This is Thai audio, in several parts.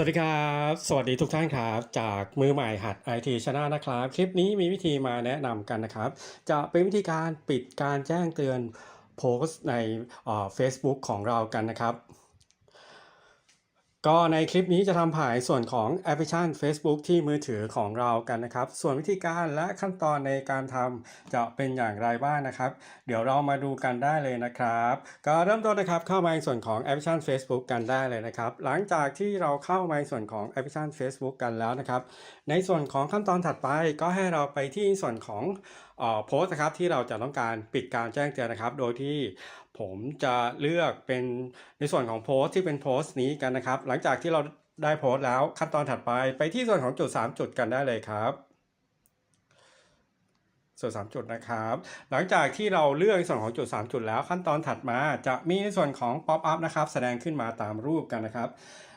สวัสดีครับ สวัสดีทุกท่านครับ จากมือใหม่หัด IT Channel นะครับ คลิปนี้มีวิธีมาแนะนำกันนะครับ จะเป็นวิธีการปิดการแจ้งเตือนโพสต์ในเอ่อ Facebook ของเรากันนะครับ ก็ในคลิปนี้จะทำผ่านส่วนของแอปพลิเคชัน Facebook ที่มือถือของเรากันนะครับ ส่วนวิธีการและขั้นตอนในการทำจะเป็นอย่างไรบ้างนะครับ เดี๋ยวเรามาดูกันได้เลยนะครับ ก็เริ่มต้นนะครับเข้ามาในส่วนของแอปพลิเคชัน Facebook กันได้เลยนะครับ หลังจากที่เราเข้ามาในส่วนของแอปพลิเคชัน Facebook กันแล้วนะครับ ในส่วนของขั้นตอนถัดไปก็ให้เราไปที่ส่วนของ โพสต์นะครับที่เราจะต้องการปิดการแจ้งเตือนนะครับ โดยที่ผมจะเลือกเป็นในส่วนของโพสต์ที่เป็นโพสต์นี้กันนะครับ หลังจากที่เราได้โพสต์แล้วขั้นตอนถัดไปไปที่ส่วนของจุด 3 จุดกันได้เลยครับส่วน 3 จุดนะครับ หลังจากที่เราเลือกในส่วนของจุด 3 จุดแล้วขั้นตอนถัดมาจะมีในส่วนของ pop up นะครับ แสดงขึ้นมาตามรูปกันนะครับ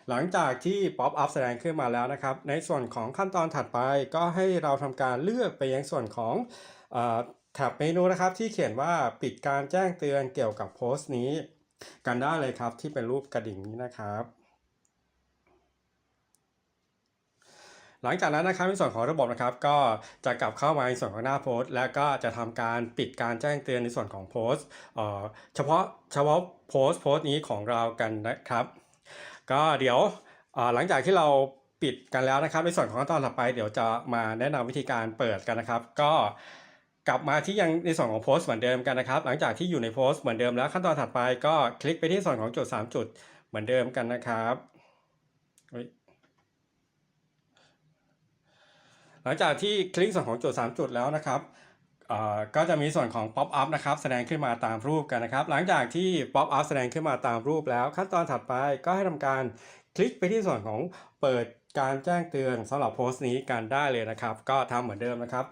หลังจากที่ pop up แสดงขึ้นมาแล้วนะครับ ในส่วนของขั้นตอนถัดไปก็ให้เราทำการเลือกไปยังส่วนของ แท็บเมนูนะครับที่เขียนว่าปิดการแจ้งเตือนเกี่ยวกับโพสต์นี้ กันได้เลยครับที่เป็นรูปกระดิ่งนี้นะครับ หลังจากนั้นนะครับในส่วนของระบบนะครับ ก็จะกลับเข้ามาในส่วนของหน้าโพสต์ และก็จะทำการปิดการแจ้งเตือนในส่วนของโพสต์เฉพาะเฉพาะโพสต์โพสต์นี้ของเรากันนะครับ ก็เดี๋ยวหลังจากที่เราปิดกันแล้วนะครับ ในส่วนของขั้นตอนถัดไปเดี๋ยวจะมาแนะนำวิธีการเปิดกันนะครับ ก็ กลับมาที่ยังในส่วนของโพสต์เหมือนเดิมกันนะครับ หลังจากที่อยู่ในโพสต์เหมือนเดิมแล้วขั้นตอนถัดไปก็คลิกไปที่ส่วนของจุด 3 จุดเหมือนเดิมกันนะครับหลังจากที่คลิกส่วนของจุด 3 จุดแล้วนะครับก็จะมีส่วนของ pop up นะครับแสดงขึ้นมาตามรูปกันนะครับ หลังจากที่ pop up แสดงขึ้นมาตามรูปแล้ว ขั้นตอนถัดไปก็ให้ทำการคลิกไปที่ส่วนของเปิดการแจ้งเตือนสำหรับโพสต์นี้กันได้เลยนะครับ ก็ทำเหมือนเดิมนะครับ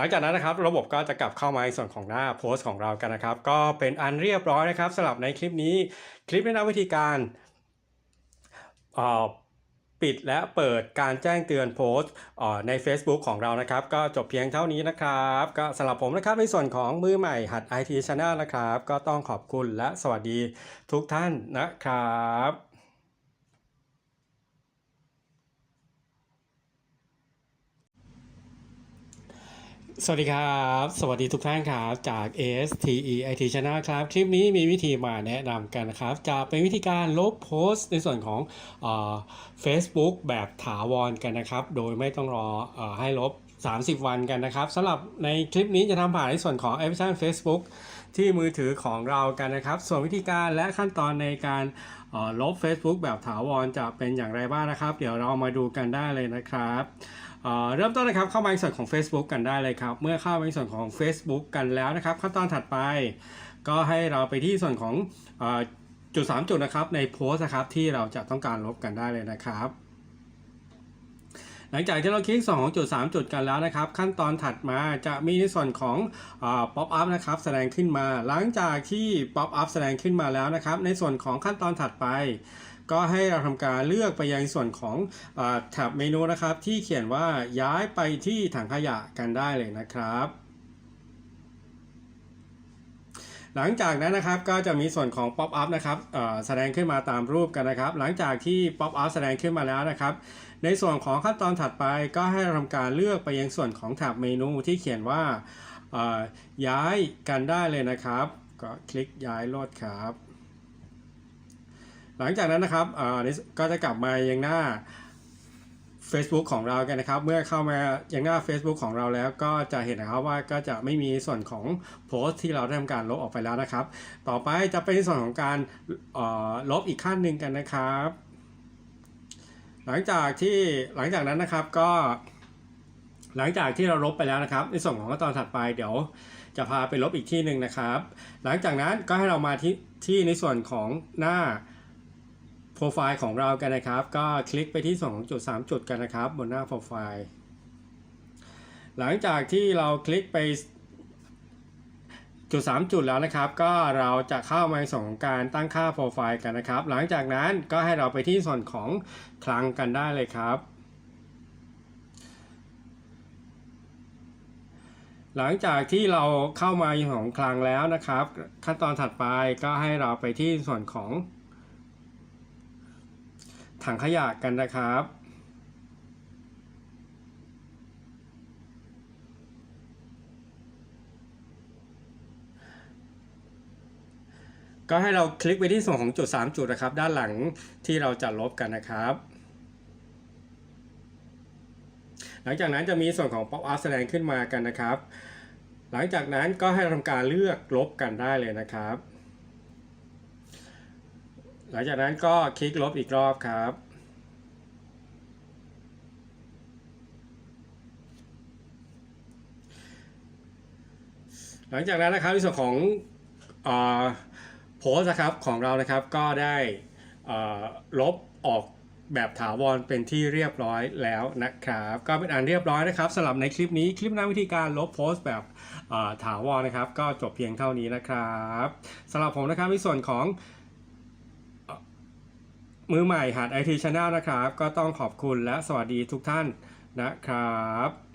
ลังจากนั้นนะครับระบบก็จะกลับเข้ามาในส่วนของหน้าโพสต์ของเรากันนะครับ ก็เป็นอันเรียบร้อยนะครับสำหรับในคลิปนี้ คลิปแนะนำวิธีการปิดและเปิดการแจ้งเตือนโพสต์ใน Facebook ของเรานะครับ ก็จบเพียงเท่านี้นะครับ ก็สำหรับผมนะครับในส่วนของมือใหม่หัด IT Channel นะครับ ก็ต้องขอบคุณและสวัสดีทุกท่านนะครับ สวัสดีครับ สวัสดีทุกท่านครับจาก ASTE IT Channel ครับ คลิปนี้มีวิธีมาแนะนำกันนะครับ จะเป็นวิธีการลบโพสต์ในส่วนของเอ่อ Facebook แบบถาวรกันนะครับ โดยไม่ต้องรอออให้ลบ 30 วันกันนะครับสำหรับในคลิปนี้จะทำผ่านในส่วนของแอปพลิเคชัน Facebook ที่มือถือของเรากันนะครับ ส่วนวิธีการและขั้นตอนในการ ลบ Facebook แบบถาวรจะเป็นอย่างไรบ้างนะครับ เดี๋ยวเรามาดูกันได้เลยนะครับเเริ่มต้นนะครับเข้ามาในส่วนของ Facebook กันได้เลยครับ เมื่อเข้ามาในส่วนของ Facebook กันแล้วนะครับ ขั้นตอนถัดไป ก็ให้เราไปที่ส่วนของอจุด 3 จุดนะครับในโพสต์นะครับที่เราจะต้องการลบกันได้เลยนะครับ หลังจากที่เราคลิกสองจุดสามจุดกันแล้วนะครับ ขั้นตอนถัดมาจะมีในส่วนของเอ่อ pop up นะครับแสดงขึ้นมา หลังจากที่ pop up แสดงขึ้นมาแล้วนะครับ ในส่วนของขั้นตอนถัดไปก็ให้เราทำการเลือกไปยังส่วนของอแท็บเมนูนะครับ ที่เขียนว่าย้ายไปที่ถังขยะกันได้เลยนะครับ หลังจากนั้นนะครับก็จะมีส่วนของ pop up นะครับแสดงขึ้นมาตามรูปกันนะครับ หลังจากที่ pop up แสดงขึ้นมาแล้วนะครับ ในส่วนของขั้นตอนถัดไปก็ให้เราทำการเลือกไปยังส่วนของแท็บเมนูที่เขียนว่าย้ายกันได้เลยนะครับ ก็คลิกย้ายโลดครับ หลังจากนั้นนะครับก็จะกลับมายังหน้า Facebook ของเรากันนะครับ เมื่อเข้ามายังหน้า Facebook ของเราแล้วก็จะเห็นนะครับว่าก็จะไม่มีส่วนของโพสต์ที่เราได้ทำการลบออกไปแล้วนะครับ ต่อไปจะเป็นส่วนของการลบอีกขั้นหนึ่งกันนะครับ หลังจากที่หลังจากนั้นนะครับก็ หลังจากที่เราลบไปแล้วนะครับ ในส่วนของขั้นตอนถัดไปเดี๋ยวจะพาไปลบอีกที่หนึ่งนะครับ หลังจากนั้นก็ให้เรามาที่ที่ในส่วนของหน้าโปรไฟล์ของเรากันนะครับ ก็คลิกไปที่ส่วนของจุด 3 จุดกันนะครับ บนหน้าโปรไฟล์หลังจากที่เราคลิกไป จุด 3 จุดแล้วนะครับ ก็เราจะเข้ามาในส่วนของการตั้งค่าโปรไฟล์กันนะครับ หลังจากนั้นก็ให้เราไปที่ส่วนของคลังกันได้เลยครับ หลังจากที่เราเข้ามาในนของคลังแล้วนะครับ ขั้นตอนถัดไปก็ให้เราไปที่ส่วนของถังขยะกันนะครับ ก็ให้เราคลิกไปที่ส่วนของจุด 3 จุดนะครับ ด้านหลังที่เราจะลบกันนะครับ หลังจากนั้นจะมีส่วนของ pop up แสดงขึ้นมากันนะครับ หลังจากนั้นก็ให้ทำการเลือกลบกันได้เลยนะครับ หลังจากนั้นก็คลิกลบอีกรอบครับหลังจากนั้นนะครับในส่วนของ โพสนะครับของเรานะครับก็ได้ลบออกแบบถาวรเป็นที่เรียบร้อยแล้วนะครับ ก็เป็นอันเรียบร้อยนะครับสำหรับในคลิปนี้คลิปแนะวิธีการลบโพสต์แบบถาวรนะครับ ก็จบเพียงเท่านี้นะครับสำหรับผมนะครับในส่วนของมือใหม่หัดไอทีชาแนลนะครับ ก็ต้องขอบคุณและสวัสดีทุกท่านนะครับ